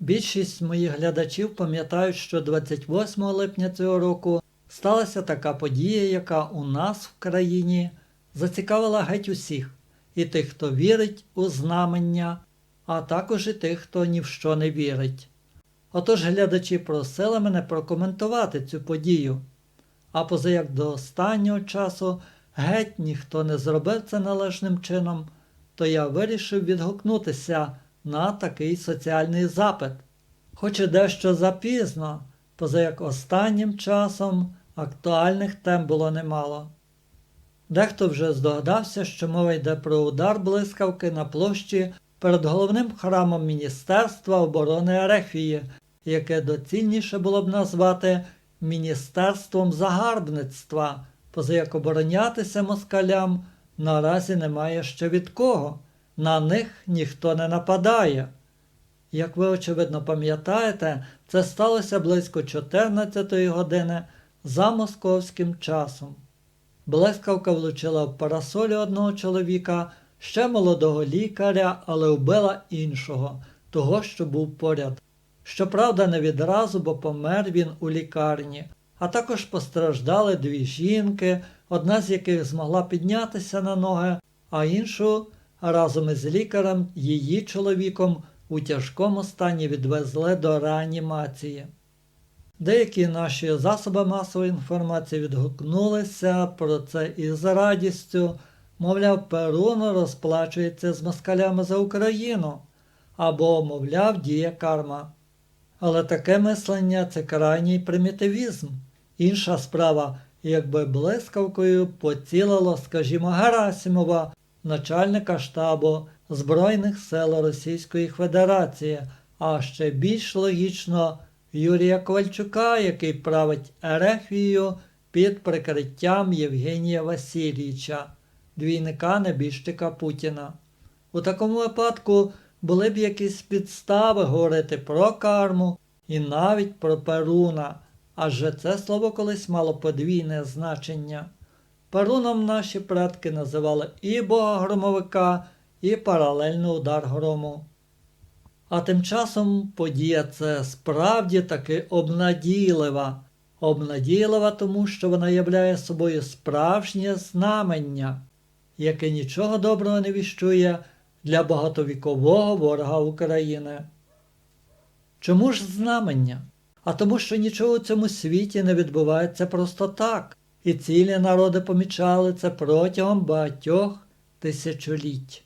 Більшість моїх глядачів пам'ятають, що 28 липня цього року сталася така подія, яка у нас в країні зацікавила геть усіх, і тих, хто вірить у знамення, а також і тих, хто ні в що не вірить. Отож глядачі просили мене прокоментувати цю подію. А позаяк до останнього часу геть ніхто не зробив це належним чином, то я вирішив відгукнутися на такий соціальний запит. Хоч і дещо запізно, позаяк останнім часом актуальних тем було немало. Дехто вже здогадався, що мова йде про удар блискавки на площі перед головним храмом Міністерства оборони Ерефії, яке доцільніше було б назвати Міністерством загарбництва, позаяк оборонятися москалям наразі немає ще від кого, на них ніхто не нападає. Як ви очевидно пам'ятаєте, це сталося близько 14 години за московським часом. Блискавка влучила в парасолі одного чоловіка, ще молодого лікаря, але вбила іншого, того, що був поряд. Щоправда, не відразу, бо помер він у лікарні, а також постраждали дві жінки, одна з яких змогла піднятися на ноги, а іншу разом із лікарем, її чоловіком, у тяжкому стані відвезли до реанімації. Деякі наші засоби масової інформації відгукнулися про це із радістю, мовляв, Перун розплачується з москалями за Україну, або, мовляв, діє карма. Але таке мислення це крайній примітивізм. Інша справа, якби блискавкою поцілило, скажімо, Герасимова, начальника штабу Збройних сил Російської Федерації, а ще більш логічно Юрія Ковальчука, який править Ерефією під прикриттям Євгенія Васильовича, двійника небіжчика Путіна. У такому випадку були б якісь підстави говорити про карму і навіть про Перуна, адже це слово колись мало подвійне значення. Перуном наші предки називали і бога громовика, і паралельно удар грому. А тим часом подія це справді таки обнадійлива. Обнадійлива тому, що вона являє собою справжнє знамення, яке нічого доброго не віщує для багатовікового ворога України. Чому ж знамення? А тому, що нічого у цьому світі не відбувається просто так, і цілі народи помічали це протягом багатьох тисячоліть.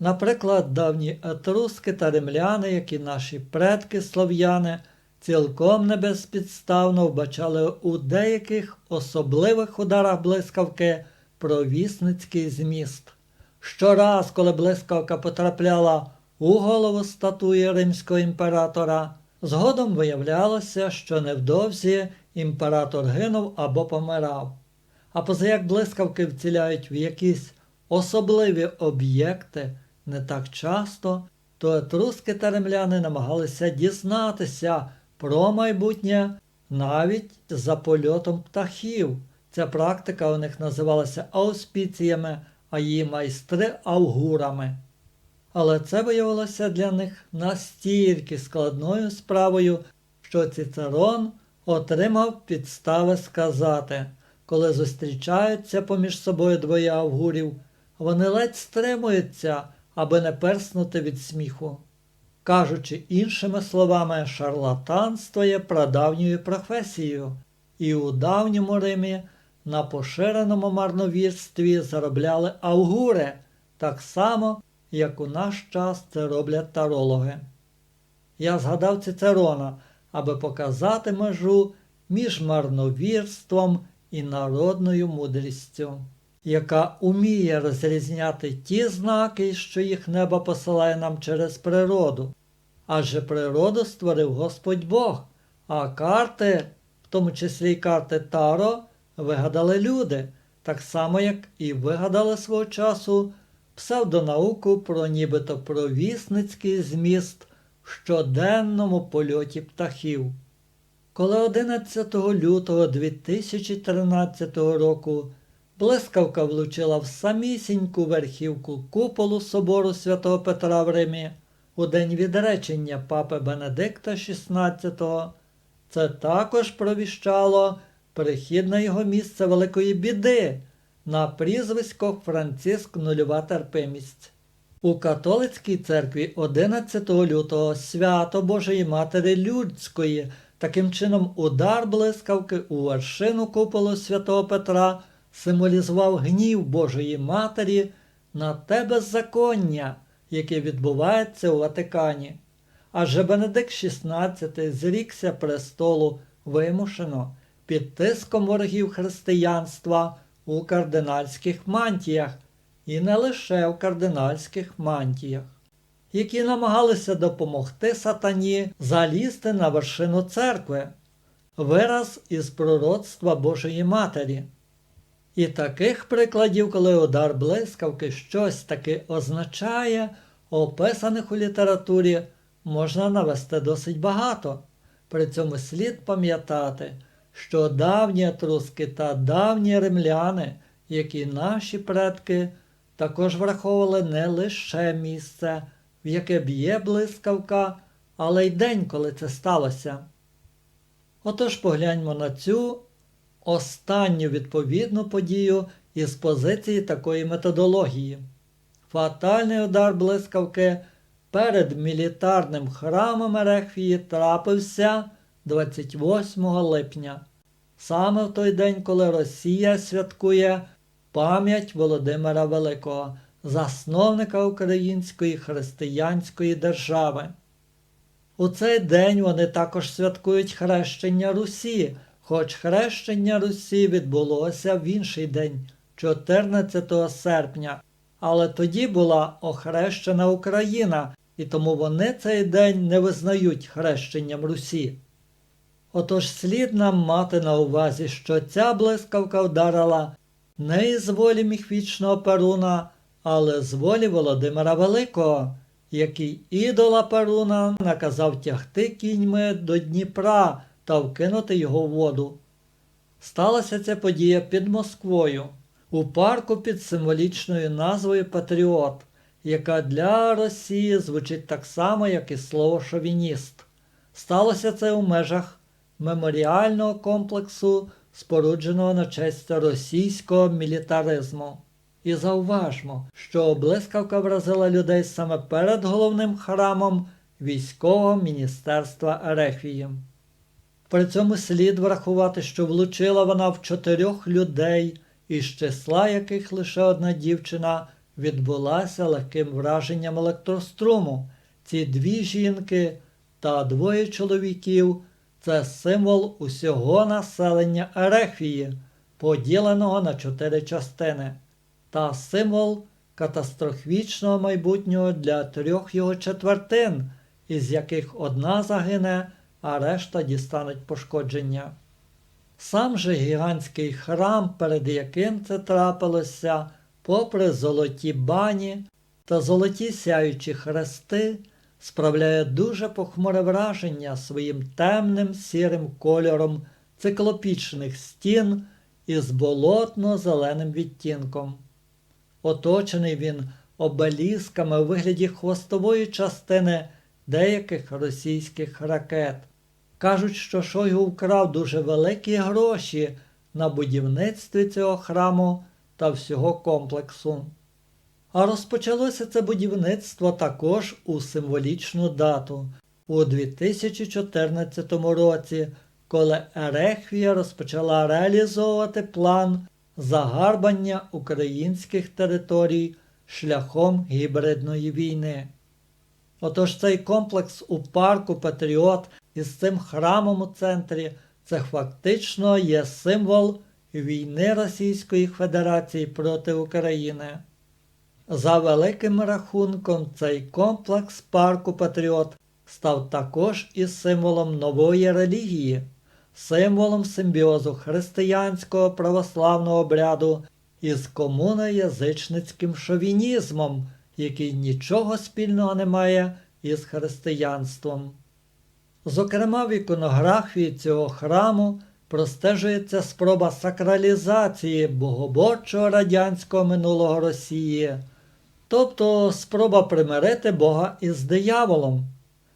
Наприклад, давні етруски та римляни, як і наші предки слов'яни, цілком небезпідставно вбачали у деяких особливих ударах блискавки провісницький зміст. Щораз, коли блискавка потрапляла у голову статуї римського імператора, згодом виявлялося, що невдовзі імператор гинув або помирав. А позаяк блискавки вціляють в якісь особливі об'єкти не так часто, то етруски та римляни намагалися дізнатися про майбутнє навіть за польотом птахів. Ця практика у них називалася ауспіціями, а її майстри аугурами. Але це виявилося для них настільки складною справою, що Цицерон отримав підстави сказати, коли зустрічаються поміж собою двоє авгурів, вони ледь стримуються, аби не перснути від сміху. Кажучи іншими словами, шарлатанство є прадавньою професією, і у давньому Римі на поширеному марновірстві заробляли аугури, так само, як у наш час це роблять тарологи. Я згадав Цицерона, аби показати межу між марновірством і народною мудрістю, яка уміє розрізняти ті знаки, що їх небо посилає нам через природу. Адже природу створив Господь Бог, а карти, в тому числі й карти Таро, вигадали люди, так само, як і вигадали свого часу псевдонауку про нібито провісницький зміст щоденному польоті птахів. Коли 11 лютого 2013 року блискавка влучила в самісіньку верхівку куполу собору святого Петра в Римі, у день відречення папи Бенедикта XVI, це також провіщало прихід на його місце великої біди на прізвисько Франциск Нульова терпимість. У католицькій церкві 11 лютого свято Божої Матері Людської, таким чином удар блискавки у вершину куполу святого Петра символізував гнів Божої Матері на те беззаконня, яке відбувається у Ватикані. Адже Бенедикт XVI зрікся престолу вимушено під тиском ворогів християнства у кардинальських мантіях, і не лише в кардинальських мантіях, які намагалися допомогти сатані залізти на вершину церкви, вираз із пророцтва Божої Матері. І таких прикладів, коли удар блискавки щось таки означає, описаних у літературі, можна навести досить багато. При цьому слід пам'ятати, що давні етруски та давні римляни, як і наші предки, також враховували не лише місце, в яке б'є блискавка, але й день, коли це сталося. Отож погляньмо на цю останню відповідну подію із позиції такої методології. Фатальний удар блискавки перед мілітарним храмом Ерехвії трапився 28 липня, саме в той день, коли Росія святкує пам'ять Володимира Великого, засновника Української християнської держави. У цей день вони також святкують хрещення Русі, хоч хрещення Русі відбулося в інший день, 14 серпня, але тоді була охрещена Україна, і тому вони цей день не визнають хрещенням Русі. Отож слід нам мати на увазі, що ця блискавка вдарила не із волі міхвічного Перуна, але з волі Володимира Великого, який ідола Перуна наказав тягти кіньми до Дніпра та вкинути його в воду. Сталася ця подія під Москвою, у парку під символічною назвою Патріот, яка для Росії звучить так само, як і слово шовініст. Сталося це у межах меморіального комплексу, спорудженого на честь російського мілітаризму. І зауважмо, що блискавка вразила людей саме перед головним храмом військового міністерства Ерефії. При цьому слід врахувати, що влучила вона в чотирьох людей, із числа яких лише одна дівчина відбулася легким враженням електроструму. Ці дві жінки та двоє чоловіків це символ усього населення Ерефії, поділеного на чотири частини, та символ катастрофічного майбутнього для трьох його четвертин, із яких одна загине, а решта дістануть пошкодження. Сам же гігантський храм, перед яким це трапилося, попри золоті бані та золоті сяючі хрести, справляє дуже похмуре враження своїм темним сірим кольором циклопічних стін із болотно-зеленим відтінком. Оточений він обелісками у вигляді хвостової частини деяких російських ракет. Кажуть, що Шойгу вкрав дуже великі гроші на будівництві цього храму та всього комплексу. А розпочалося це будівництво також у символічну дату у 2014 році, коли Ерехвія розпочала реалізовувати план загарбання українських територій шляхом гібридної війни. Отож цей комплекс у парку Патріот із цим храмом у центрі це фактично є символ війни Російської Федерації проти України. За великим рахунком, цей комплекс парку Патріот став також і символом нової релігії, символом симбіозу християнського православного обряду із комуноязичницьким шовінізмом, який нічого спільного не має із християнством. Зокрема, в іконографії цього храму простежується спроба сакралізації богоборчого радянського минулого Росії тобто спроба примирити Бога із дияволом.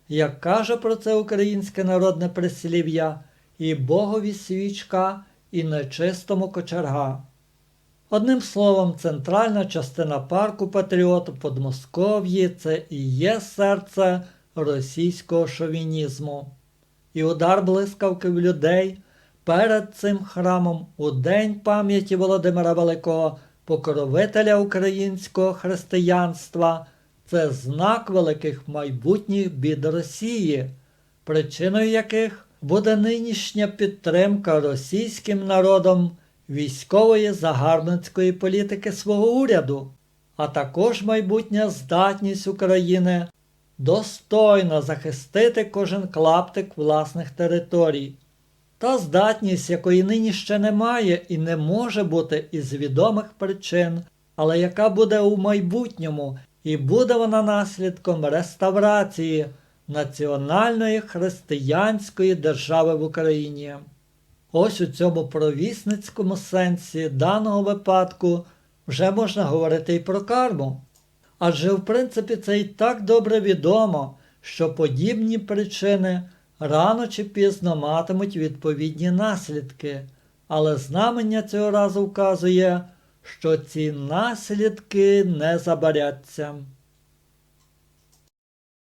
Як каже про це українське народне прислів'я, і Богові свічка, і нечистому кочерга. Одним словом, центральна частина парку Патріот Подмосков'ї це і є серце російського шовінізму. І удар блискавки в людей перед цим храмом у день пам'яті Володимира Великого, покровителя українського християнства, це знак великих майбутніх бід Росії, причиною яких буде нинішня підтримка російським народом військової загарбницької політики свого уряду, а також майбутня здатність України достойно захистити кожен клаптик власних територій. Та здатність, якої нині ще немає і не може бути із відомих причин, але яка буде у майбутньому, і буде вона наслідком реставрації національної християнської держави в Україні. Ось у цьому провісницькому сенсі даного випадку вже можна говорити і про карму. Адже в принципі це і так добре відомо, що подібні причини рано чи пізно матимуть відповідні наслідки, але знамення цього разу вказує, що ці наслідки не забаряться.